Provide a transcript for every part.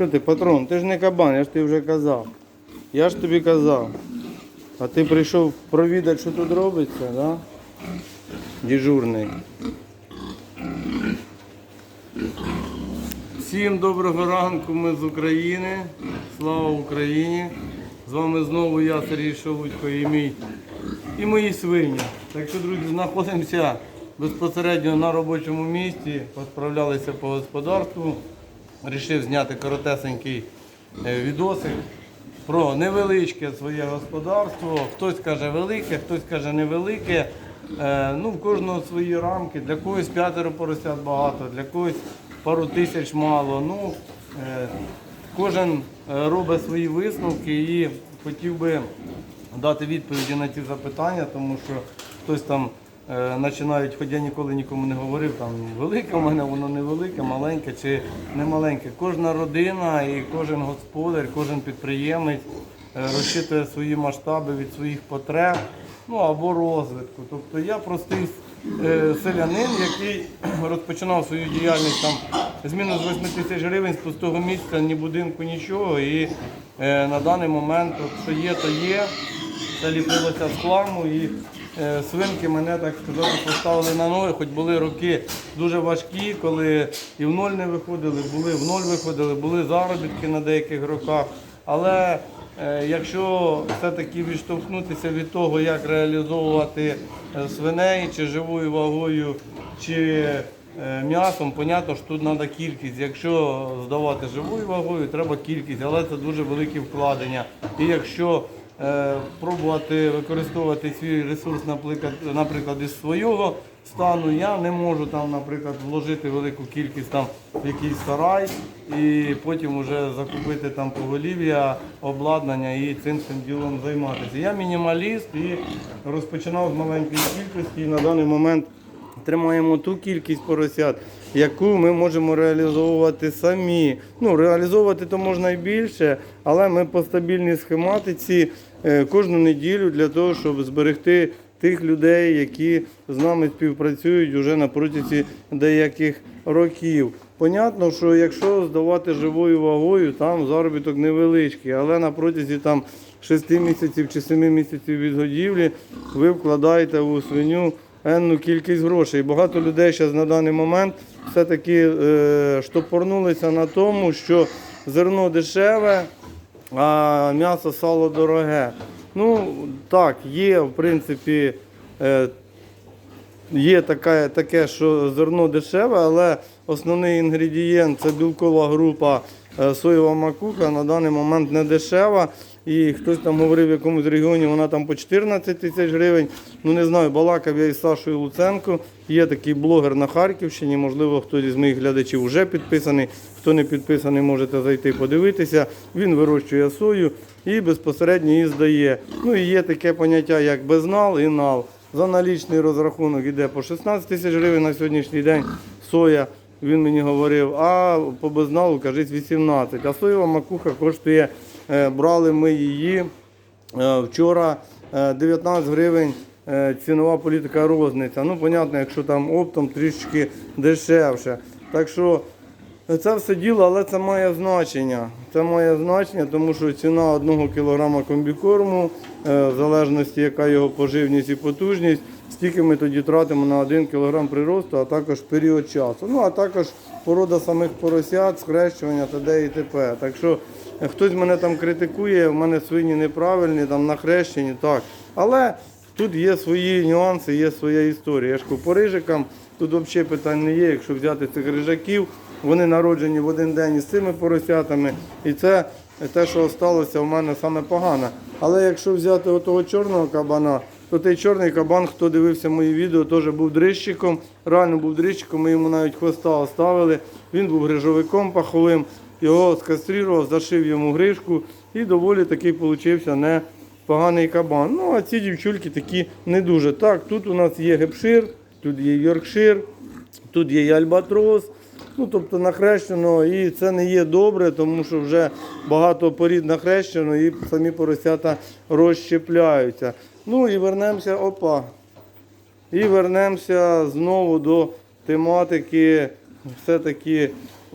Що ти, патрон? Ти ж не кабан, я ж тобі вже казав. Я ж тобі казав. А ти прийшов провідати, що тут робиться, да? Дежурний. Всім доброго ранку, ми з України. Слава Україні! З вами знову я, Сергій Шелудько і мій і мої свині. Так що, друзі, знаходимося безпосередньо на робочому місці, посправлялися по господарству. Рішив зняти коротесенький е, відосик про невеличке своє господарство. Хтось каже велике, хтось каже невелике. Е, Ну, в кожного свої рамки. Для когось п'ятеро поросят багато, для когось пару тисяч мало. Ну, е, кожен робить свої висновки і хотів би дати відповіді на ці запитання, тому що хтось там починають, хоч я ніколи нікому не говорив, там велике в мене, воно невелике, маленьке чи не маленьке. Кожна родина і кожен господар, кожен підприємець е, розчитує свої масштаби від своїх потреб ну або розвитку. Тобто я простий е, селянин, який розпочинав свою діяльність там з 8 тисяч гривень з пустого місця, ні будинку, нічого. І е, на даний момент, от, що є, то є. Це ліпилося з хламу і е, свинки мене, так сказати, поставили на ноги, хоч були роки дуже важкі, коли і в ноль не виходили, були в ноль виходили, були заробітки на деяких роках. Але е, якщо все-таки відштовхнутися від того, як реалізовувати е, свиней, чи живою вагою, чи е, м'ясом, понятно, що тут треба кількість. Якщо здавати живою вагою, треба кількість, але це дуже великі вкладення. І якщо е, пробувати використовувати свій ресурс, наприклад, із свого стану, я не можу там, наприклад, вложити велику кількість там в якийсь сарай і потім вже закупити там поголів'я, обладнання і цим цим ділом займатися. Я мінімаліст і розпочинав з маленької кількості і на даний момент тримаємо ту кількість поросят, яку ми можемо реалізовувати самі. Ну, реалізовувати то можна і більше, але ми по стабільній схематиці е, кожну неділю для того, щоб зберегти тих людей, які з нами співпрацюють вже на протязі деяких років. Понятно, що якщо здавати живою вагою, там заробіток невеличкий, але на протязі там 6 місяців чи 7 місяців від годівлі ви вкладаєте у свиню енну кількість грошей. Багато людей зараз на даний момент все-таки е, штопорнулися на тому, що зерно дешеве, а м'ясо сало дороге. Ну так, є в принципі. Е, Є таке, таке, що зерно дешеве, але основний інгредієнт це білкова група е, соєва макуха на даний момент не дешева. І хтось там говорив в якомусь регіоні, вона там по 14 тисяч гривень. Ну не знаю, балакав я із Сашою Луценко. Є такий блогер на Харківщині. Можливо, хтось із моїх глядачів вже підписаний. Хто не підписаний, можете зайти подивитися. Він вирощує сою і безпосередньо її здає. Ну і є таке поняття, як безнал і нал. За налічний розрахунок йде по 16 тисяч гривень на сьогоднішній день соя. Він мені говорив, а по безналу кажуть 18. А соєва макуха коштує, брали ми її е, вчора е, 19 гривень е, цінова політика розниця. Ну, понятно, якщо там оптом трішки дешевше. Так що це все діло, але це має значення. Це має значення, тому що ціна одного кілограма комбікорму, е, в залежності яка його поживність і потужність, стільки ми тоді тратимо на один кілограм приросту, а також період часу. Ну а також порода самих поросят, схрещування т.д. і т.п. Так що е, хтось мене там критикує, в мене свині неправильні, там нахрещені, так. Але Тут є свої нюанси, є своя історія. Я ж по рижикам тут взагалі питань не є. Якщо взяти цих рижаків, вони народжені в один день із цими поросятами. І це те, що залишилося в мене саме погано. Але якщо взяти отого чорного кабана, то той чорний кабан, хто дивився мої відео, теж був дрищиком. Реально був дрищиком, ми йому навіть хвоста оставили. Він був грижовиком паховим, його скастрував, зашив йому грижку і доволі такий получився не поганий кабан. Ну, а ці дівчульки такі не дуже. Так, тут у нас є гепшир, тут є Йоркшир, тут є альбатрос. Ну, тобто нахрещено, і це не є добре, тому що вже багато порід нахрещено і самі поросята розщепляються. Ну і вернемося, опа. І вернемося знову до тематики все-таки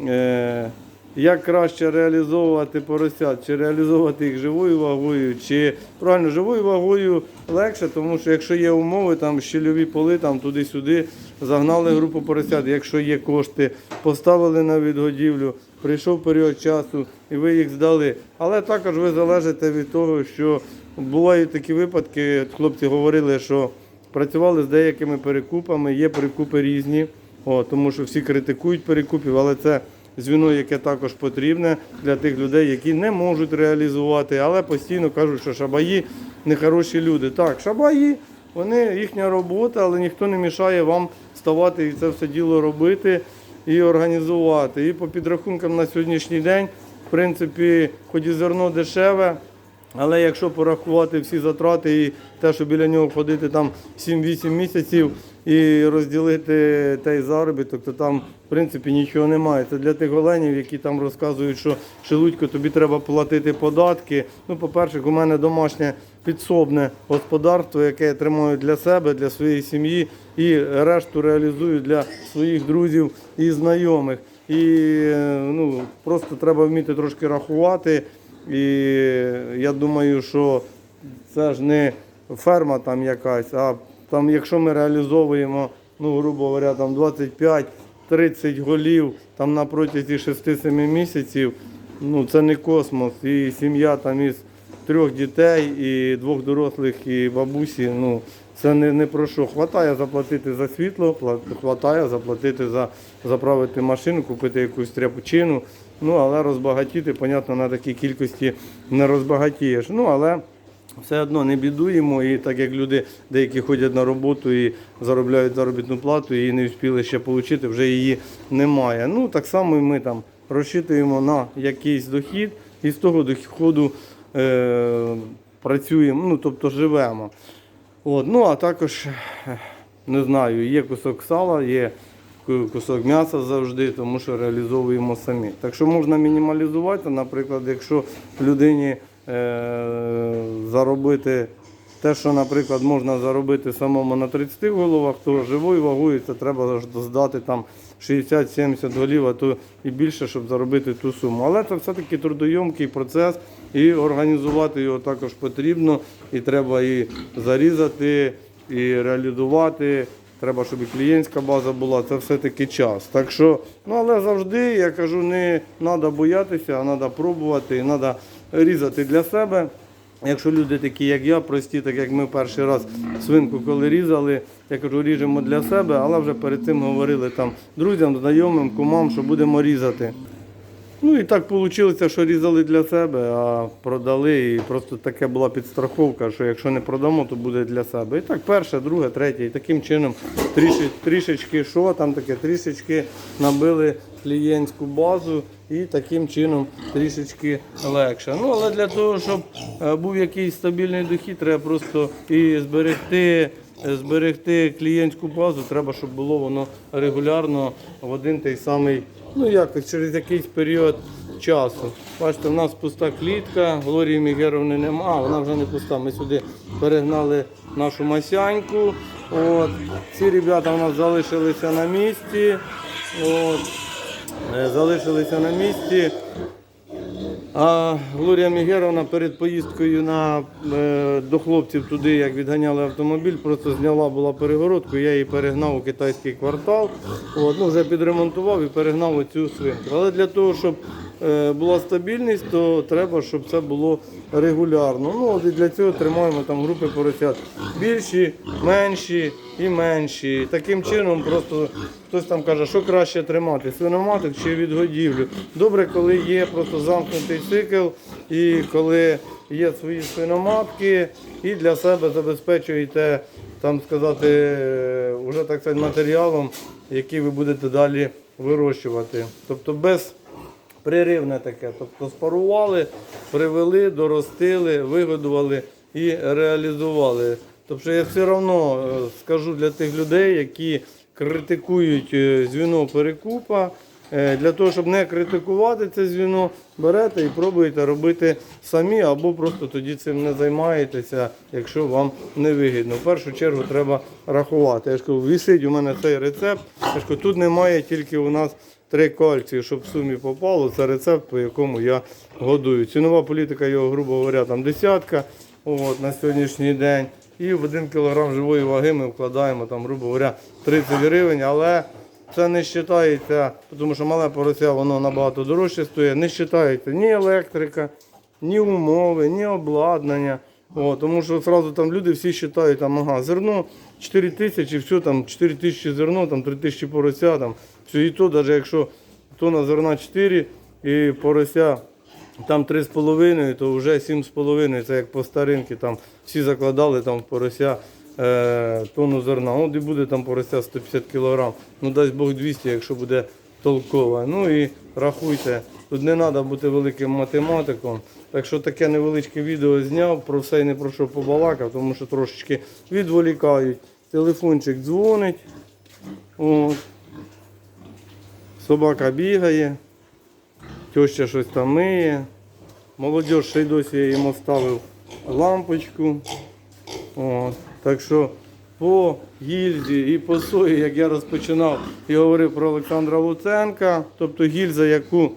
е, як краще реалізовувати поросят, чи реалізовувати їх живою вагою, чи правильно живою вагою легше, тому що якщо є умови, там щільові поли, там туди-сюди загнали групу поросят. Якщо є кошти, поставили на відгодівлю, прийшов період часу і ви їх здали. Але також ви залежите від того, що бувають такі випадки, хлопці говорили, що працювали з деякими перекупами, є перекупи різні, о, тому що всі критикують перекупів, але це звіно, яке також потрібне для тих людей, які не можуть реалізувати, але постійно кажуть, що шабаї нехороші люди. Так, шабаї, вони їхня робота, але ніхто не мішає вам ставати і це все діло робити і організувати. І по підрахункам на сьогоднішній день, в принципі, хоч і зерно дешеве. Але якщо порахувати всі затрати і те, що біля нього ходити там 7-8 місяців і розділити той заробіток, то там в принципі нічого немає. Це для тих оленів, які там розказують, що Шелудько, тобі треба платити податки. Ну, по-перше, у мене домашнє підсобне господарство, яке я тримаю для себе, для своєї сім'ї і решту реалізую для своїх друзів і знайомих. І ну, просто треба вміти трошки рахувати. І я думаю, що це ж не ферма там якась, а там, якщо ми реалізовуємо, ну, грубо говоря, там 25-30 голів там на протязі 6-7 місяців, ну це не космос. І сім'я там із трьох дітей, і двох дорослих, і бабусі, ну це не, не про що. Хватає заплатити за світло, хватає заплатити за заправити машину, купити якусь тряпучину. Ну, але розбагатіти, понятно, на такій кількості не розбагатієш. Ну, але все одно не бідуємо. І так як люди деякі ходять на роботу і заробляють заробітну плату, і не встигли ще отримати, вже її немає. Ну, так само і ми там розчитуємо на якийсь дохід, і з того доходу е, працюємо, ну, тобто живемо. От, ну, а також, е, не знаю, є кусок сала, є кусок м'яса завжди, тому що реалізовуємо самі. Так що можна мінімалізувати, наприклад, якщо людині заробити те, що, наприклад, можна заробити самому на 30 головах, то живою вагою це треба здати там 60-70 голів, а то і більше, щоб заробити ту суму. Але це все-таки трудойомкий процес, і організувати його також потрібно, і треба і зарізати, і реалізувати. Треба, щоб і клієнтська база була, це все-таки час. Так що, ну але завжди я кажу, не треба боятися, а треба пробувати, і треба різати для себе. Якщо люди такі, як я, прості, так як ми перший раз свинку, коли різали, я кажу, ріжемо для себе, але вже перед цим говорили там друзям, знайомим, кумам, що будемо різати. Ну і так вийшло, що різали для себе, а продали. І просто таке була підстраховка, що якщо не продамо, то буде для себе. І так перше, друге, третє. І таким чином трішечки, трішечки що там таке, трішечки набили клієнтську базу і таким чином трішечки легше. Ну але для того, щоб е, був якийсь стабільний дохід, треба просто і зберегти. Зберегти клієнтську базу, треба, щоб було воно регулярно в один той самий, ну як так, через якийсь період часу. Бачите, в нас пуста клітка, Глорії Мігеровни нема, вона вже не пуста. Ми сюди перегнали нашу масяньку. От. Ці ребята у нас залишилися на місці. От. Е, Залишилися на місці. А Глорія Мігеровна перед поїздкою на, е, до хлопців туди, як відганяли автомобіль, просто зняла була перегородку, я її перегнав у китайський квартал. От, ну, вже підремонтував і перегнав оцю свинку. Але для того, щоб була стабільність, то треба, щоб це було регулярно. Ну, от і для цього тримаємо там групи поросят. Більші, менші і менші. Таким чином просто хтось там каже, що краще тримати, свиноматок чи відгодівлю. Добре, коли є просто замкнутий цикл і коли є свої свиноматки і для себе забезпечуєте там сказати, е, уже так сказати, матеріалом, який ви будете далі вирощувати. Тобто без Приривне таке. Тобто спарували, привели, доростили, вигодували і реалізували. Тобто я все одно е, скажу для тих людей, які критикують е, звіно перекупа. е, Для того, щоб не критикувати це звіно, берете і пробуєте робити самі, або просто тоді цим не займаєтеся, якщо вам не вигідно. В першу чергу треба рахувати. Я ж кажу, висить у мене цей рецепт. Я ж кажу, тут немає тільки у нас 3 кальцію, щоб в сумі попало. Це рецепт, по якому я годую. Цінова політика його, грубо говоря, там десятка от, на сьогоднішній день. І в 1 кг живої ваги ми вкладаємо, там, грубо говоря, 30 гривень. Але це не вважається, тому що мале порося воно набагато дорожче стоїть. Не вважається ні електрика, ні умови, ні обладнання. О, тому що одразу там люди всі вважають, там, ага, зерно 4 тисячі, все, там 4 тисячі зерно, там 3 тисячі порося, там, все і то, навіть якщо тонна зерна 4 і порося там 3,5, то вже 7,5, це як по старинки, там всі закладали там в порося е, тонну зерна. От і буде там порося 150 кг, ну дасть Бог 200, якщо буде толкове. Ну і рахуйте, тут не треба бути великим математиком. Так що таке невеличке відео зняв, про все і не про що побалакав, тому що трошечки відволікають. Телефончик дзвонить. От. Собака бігає, теща щось там миє. Молодь ще й досі я їм оставив лампочку. От. Так що по гільзі і по сої, як я розпочинав і говорив про Олександра Луценка, тобто гільза, яку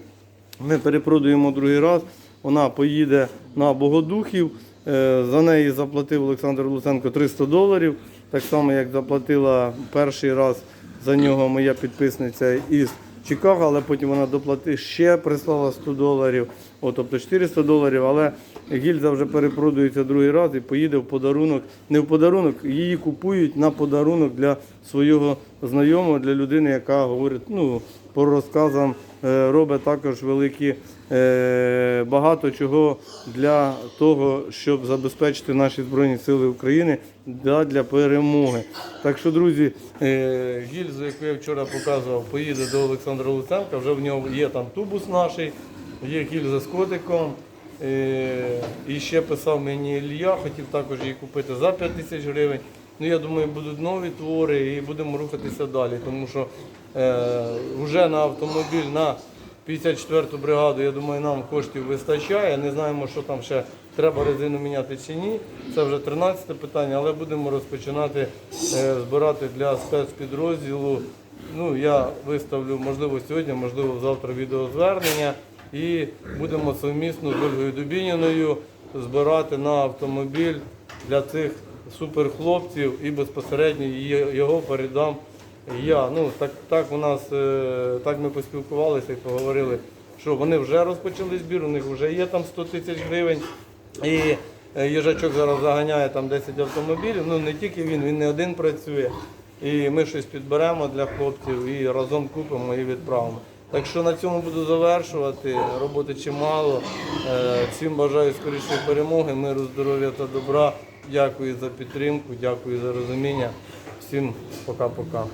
ми перепродуємо другий раз, вона поїде на Богодухів. Е, За неї заплатив Олександр Луценко 300 доларів. Так само, як заплатила перший раз за нього моя підписниця із Чикаго, але потім вона доплати ще прислала 100 доларів, О, тобто 400 доларів. Але гільза вже перепродується другий раз і поїде в подарунок. Не в подарунок, її купують на подарунок для свого знайомого, для людини, яка говорить, ну, по розказам е, робить також великі багато чого для того, щоб забезпечити наші Збройні Сили України для перемоги. Так що, друзі, е, гільзу, яку я вчора показував, поїде до Олександра Луценка, вже в нього є там тубус наш, є гільза з котиком. Е, І ще писав мені Ілля, хотів також її купити за 5 тисяч гривень. Ну, я думаю, будуть нові твори і будемо рухатися далі, тому що е, вже на автомобіль на 54-ту бригаду, я думаю, нам коштів вистачає. Не знаємо, що там ще треба резину міняти чи ні. Це вже 13 питання, але будемо розпочинати е, збирати для спецпідрозділу. Ну, я виставлю, можливо, сьогодні, можливо, завтра відеозвернення. І будемо совмісно з Ольгою Дубініною збирати на автомобіль для цих суперхлопців і безпосередньо його передам я. Ну, так, так у нас, е, так ми поспілкувалися і поговорили, що вони вже розпочали збір, у них вже є там 100 тисяч гривень. І е, їжачок зараз заганяє там 10 автомобілів. Ну не тільки він, він не один працює. І ми щось підберемо для хлопців і разом купимо і відправимо. Так що на цьому буду завершувати. Роботи чимало. Е, Всім бажаю скорішої перемоги, миру, здоров'я та добра. Дякую за підтримку, дякую за розуміння. Всім пока-пока.